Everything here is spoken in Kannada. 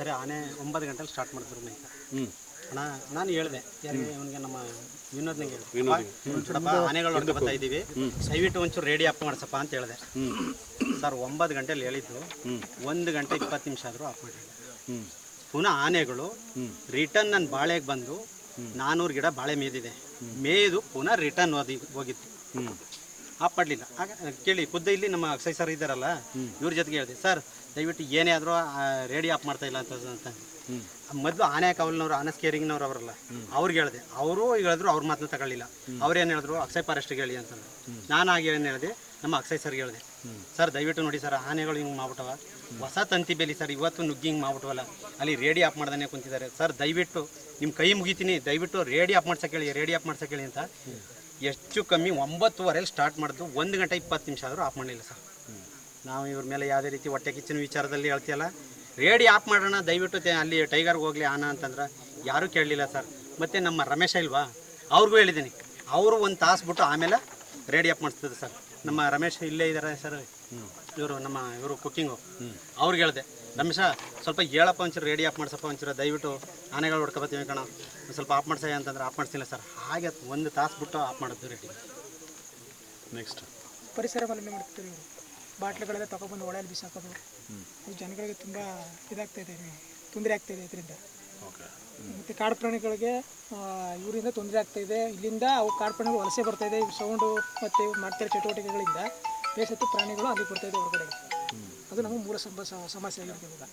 ಸರಿ ಆನೆ ಒಂಬತ್ತು ಗಂಟೆಲಿ ಸ್ಟಾರ್ಟ್ ಮಾಡಿದ್ರು ಅಂತ ಹ್ಞೂ ಅಣ್ಣ ನಾನು ಹೇಳಿದೆ ಯಾರಿಗೆ ಇವನಿಗೆ ನಮ್ಮ ವಿನೋದ್ನಿಗೆ ಹೇಳಿದೆ. ನೋಡಪ್ಪ ಆನೆಗಳು ನೋಡ್ಕೊ ಬರ್ತಾ ಇದ್ದೀವಿ ದಯವಿಟ್ಟು ಒಂಚೂರು ರೆಡಿ ಅಪ್ ಮಾಡ್ಸಪ್ಪ ಅಂತ ಹೇಳಿದೆ. ಸರ್ ಒಂಬತ್ತು ಗಂಟೆಲಿ ಹೇಳಿದ್ದು ಒಂದು ಗಂಟೆ ಇಪ್ಪತ್ತು ನಿಮಿಷ ಆದರೂ ಆಫ್ ಹ್ಮ್. ಹ್ಞೂ ಪುನಃ ಆನೆಗಳು ರಿಟರ್ನ್ ನನ್ನ ಬಾಳೆಗೆ ಬಂದು ನಾನ್ನೂರು ಗಿಡ ಬಾಳೆ ಮೇದಿದೆ. ಮೇಯ್ದು ಪುನಃ ರಿಟರ್ನ್ ಓದಿ ಹೋಗಿತ್ತು. ಆಫ್ ಮಾಡಲಿಲ್ಲ. ಕೇಳಿ, ಖುದ್ದ ಇಲ್ಲಿ ನಮ್ಮ ಅಕ್ಷಯ್ ಸರ್ ಇದ್ದಾರಲ್ಲ, ಇವ್ರ ಜೊತೆಗೆ ಹೇಳಿದೆ ಸರ್ ದಯವಿಟ್ಟು ಏನೇ ಆದರೂ ರೇಡಿ ಆಫ್ ಮಾಡ್ತಾ ಇಲ್ಲ ಅಂತ ಅಂತ. ಮೊದಲು ಆನೆ ಕಾವಲ್ನವ್ರು, ಆನೆ ಸ್ಕೇರಿಂಗ್ನವ್ರು ಅವರಲ್ಲ, ಅವ್ರಿಗೆ ಹೇಳಿದೆ. ಅವರು ಹೇಳಿದ್ರು ಅವ್ರ ಮಾತನ್ನ ತಗೊಳ್ಳಿಲ್ಲ. ಅವ್ರೇನು ಹೇಳಿದ್ರು? ಅಕ್ಷಯ್ ಫಾರೆಸ್ಟ್ಗೆ ಹೇಳಿ ಅಂತ ನಾನು ಆಗಿ ಏನು ಹೇಳಿದೆ? ನಮ್ಮ ಅಕ್ಷಯ್ ಸರ್ಗೆ ಹೇಳಿದೆ. ಸರ್ ದಯವಿಟ್ಟು ನೋಡಿ ಸರ್ ಆನೆಗಳು ಹಿಂಗೆ ಮಾಡ್ಬಿಟ್ಟವ ಹೊಸ ತಂತಿ ಬೇಲಿ ಸರ್ ಇವತ್ತು ನುಗ್ಗಿ ಹಿಂಗೆ ಮಾಡ್ಬಿಟ್ಟವಲ್ಲ. ಅಲ್ಲಿ ರೇಡಿ ಆಫ್ ಮಾಡ್ದಾನೆ ಕುಂತಿದ್ದಾರೆ. ಸರ್ ದಯವಿಟ್ಟು ನಿಮ್ಮ ಕೈ ಮುಗಿತೀನಿ. ದಯವಿಟ್ಟು ರೇಡಿ ಆಫ್ ಮಾಡ್ಸಕ್ಕೆ ಹೇಳಿ, ರೇಡಿ ಆಫ್ ಮಾಡ್ಸಕ್ಕೆ ಹೇಳಿ ಅಂತ ಹೆಚ್ಚು ಕಮ್ಮಿ ಒಂಬತ್ತುವರೆಯಲ್ಲಿ ಸ್ಟಾರ್ಟ್ ಮಾಡಿದ್ದು, ಒಂದು ಗಂಟೆ ಇಪ್ಪತ್ತು ನಿಮಿಷ ಆದರೂ ಆಫ್ ಮಾಡಲಿಲ್ಲ ಸರ್. ನಾವು ಇವ್ರ ಮೇಲೆ ಯಾವುದೇ ರೀತಿ ಹೊಟ್ಟೆ ಕಿಚ್ಚಿನ ವಿಚಾರದಲ್ಲಿ ಹೇಳ್ತೀಯಲ್ಲ ರೇಡಿ ಆಫ್ ಮಾಡೋಣ, ದಯವಿಟ್ಟು ಅಲ್ಲಿ ಟೈಗರ್ಗೆ ಹೋಗಲಿ, ಆನ ಅಂತಂದ್ರೆ ಯಾರೂ ಕೇಳಲಿಲ್ಲ ಸರ್. ಮತ್ತು ನಮ್ಮ ರಮೇಶ ಇಲ್ವಾ? ಅವ್ರಿಗೂ ಹೇಳಿದ್ದೀನಿ. ಅವರು ಒಂದು ತಾಸು ಬಿಟ್ಟು ಆಮೇಲೆ ರೇಡಿ ಆಫ್ ಮಾಡಿಸ್ತದೆ ಸರ್. ನಮ್ಮ ರಮೇಶ್ ಇಲ್ಲೇ ಇದ್ದಾರೆ ಸರ್. ಇವರು ನಮ್ಮ ಇವರು ಕುಕ್ಕಿಂಗು ಅವ್ರಿಗೆ ಹೇಳಿದೆ ರಮೇಶ ಸ್ವಲ್ಪ ಹೇಳಪ್ಪ ಒಂಚೂರು ರೆಡಿ ಆಫ್ ಮಾಡಿಸಪ್ಪ ಒಂಚೂರು ದಯವಿಟ್ಟು ಆನೆಗಳು ಹೊಡ್ಕೊಬತ್ತೀವಿ ಕಣ. ಸ್ವಲ್ಪ ಆಫ್ ಮಾಡ್ಸಯ್ಯ ಅಂತಂದ್ರೆ ಆಫ್ ಮಾಡಿಸಿಲ್ಲ ಸರ್. ಹಾಗೆ ಒಂದು ತಾಸು ಬಿಟ್ಟು ಆಫ್ ಮಾಡಿದ್ದು ರೆಡಿ ನೆಕ್ಸ್ಟ್ ಪರಿಸರ ಮಾಲಿನ್ಯ ಮಾಡ್ತಿದ್ರು ಇವರು. ಬಾಟ್ಲುಗಳೆಲ್ಲ ತಗೊಬಂದು ಒಳೆಯಲ್ಲಿ ಬಿಸಾಕೋದು. ಅದು ಜನಗಳಿಗೆ ತುಂಬ ಇದಾಗ್ತಾ ಇದೆ ತೊಂದರೆ ಆಗ್ತಾ ಇದೆ ಇದರಿಂದ. ಓಕೆ ಮತ್ತು ಕಾಡು ಪ್ರಾಣಿಗಳಿಗೆ ಇವರಿಂದ ತೊಂದರೆ ಆಗ್ತಾ ಇದೆ. ಇಲ್ಲಿಂದ ಅವು ಕಾಡು ಪ್ರಾಣಿಗಳು ವಲಸೆ ಬರ್ತಾ ಇದೆ. ಸೌಂಡು ಮತ್ತು ಇವ್ರು ಮಾಡ್ತಿರೋ ಚಟುವಟಿಕೆಗಳಿಂದ. ಬೇಸತ್ತು ಪ್ರಾಣಿಗಳು ಅಲ್ಲಿ ಬರ್ತಾ ಇದೆ ಹೊರಗಡೆ. ಅದು ನಮಗೆ ಮೂಲ ಸಮ ಸಮಸ್ಯೆ ಆಗಿರ್ತೀವಿ ಇವಾಗ